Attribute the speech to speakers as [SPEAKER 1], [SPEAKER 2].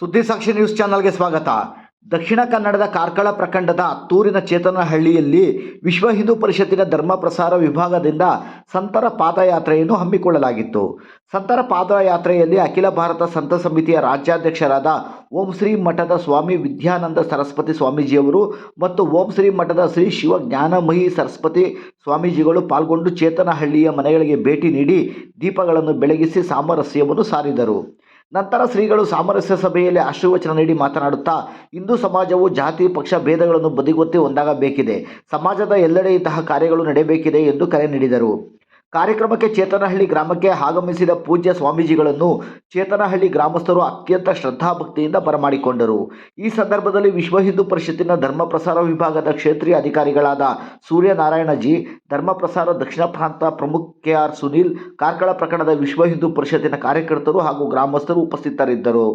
[SPEAKER 1] ಸುದ್ದಿ ಸಾಕ್ಷಿ ನ್ಯೂಸ್ ಚಾನಲ್ಗೆ ಸ್ವಾಗತ. ದಕ್ಷಿಣ ಕನ್ನಡದ ಕಾರ್ಕಳ ಪ್ರಖಂಡದ ಅತ್ತೂರಿನ ಚೇತನಹಳ್ಳಿಯಲ್ಲಿ ವಿಶ್ವ ಹಿಂದೂ ಪರಿಷತ್ತಿನ ಧರ್ಮ ಪ್ರಸಾರ ವಿಭಾಗದಿಂದ ಸಂತರ ಪಾದಯಾತ್ರೆಯನ್ನು ಹಮ್ಮಿಕೊಳ್ಳಲಾಗಿತ್ತು. ಸಂತರ ಪಾದಯಾತ್ರೆಯಲ್ಲಿ ಅಖಿಲ ಭಾರತ ಸಂತ ಸಮಿತಿಯ ರಾಜ್ಯಾಧ್ಯಕ್ಷರಾದ ಓಂ ಶ್ರೀ ಮಠದ ಸ್ವಾಮಿ ವಿದ್ಯಾನಂದ ಸರಸ್ವತಿ ಸ್ವಾಮೀಜಿಯವರು ಮತ್ತು ಓಂ ಶ್ರೀ ಮಠದ ಶ್ರೀ ಶಿವ ಜ್ಞಾನಮಯಿ ಸರಸ್ವತಿ ಸ್ವಾಮೀಜಿಗಳು ಪಾಲ್ಗೊಂಡು ಚೇತನಹಳ್ಳಿಯ ಮನೆಗಳಿಗೆ ಭೇಟಿ ನೀಡಿ ದೀಪಗಳನ್ನು ಬೆಳಗಿಸಿ ಸಾಮರಸ್ಯವನ್ನು ಸಾರಿದರು. ನಂತರ ಶ್ರೀಗಳು ಸಾಮರಸ್ಯ ಸಭೆಯಲ್ಲಿ ಆಶೀರ್ವಚನ ನೀಡಿ ಮಾತನಾಡುತ್ತಾ, ಹಿಂದೂ ಸಮಾಜವು ಜಾತಿ, ಪಕ್ಷ, ಭೇದಗಳನ್ನು ಬದಿಗೊತ್ತಿ ಒಂದಾಗಬೇಕಿದೆ. ಸಮಾಜದ ಎಲ್ಲೆಡೆ ಇಂತಹ ಕಾರ್ಯಗಳು ನಡೆಯಬೇಕಿದೆ ಎಂದು ಕರೆ ನೀಡಿದರು. ಕಾರ್ಯಕ್ರಮಕ್ಕೆ ಚೇತನಹಳ್ಳಿ ಗ್ರಾಮಕ್ಕೆ ಆಗಮಿಸಿದ ಪೂಜ್ಯ ಸ್ವಾಮೀಜಿಗಳನ್ನು ಚೇತನಹಳ್ಳಿ ಗ್ರಾಮಸ್ಥರು ಅತ್ಯಂತ ಶ್ರದ್ಧಾಭಕ್ತಿಯಿಂದ ಬರಮಾಡಿಕೊಂಡರು. ಈ ಸಂದರ್ಭದಲ್ಲಿ ವಿಶ್ವ ಹಿಂದೂ ಪರಿಷತ್ತಿನ ಧರ್ಮ ಪ್ರಸಾರ ವಿಭಾಗದ ಕ್ಷೇತ್ರೀಯ ಅಧಿಕಾರಿಗಳಾದ ಸೂರ್ಯನಾರಾಯಣ ಜಿ ಧರ್ಮ ಪ್ರಸಾರ ದಕ್ಷಿಣ ಪ್ರಾಂತ ಪ್ರಮುಖ ಕೆ ಆರ್ ಸುನೀಲ್, ಕಾರ್ಕಳ ಪ್ರಕರಣದ ವಿಶ್ವ ಹಿಂದೂ ಪರಿಷತ್ತಿನ ಕಾರ್ಯಕರ್ತರು ಹಾಗೂ ಗ್ರಾಮಸ್ಥರು ಉಪಸ್ಥಿತರಿದ್ದರು.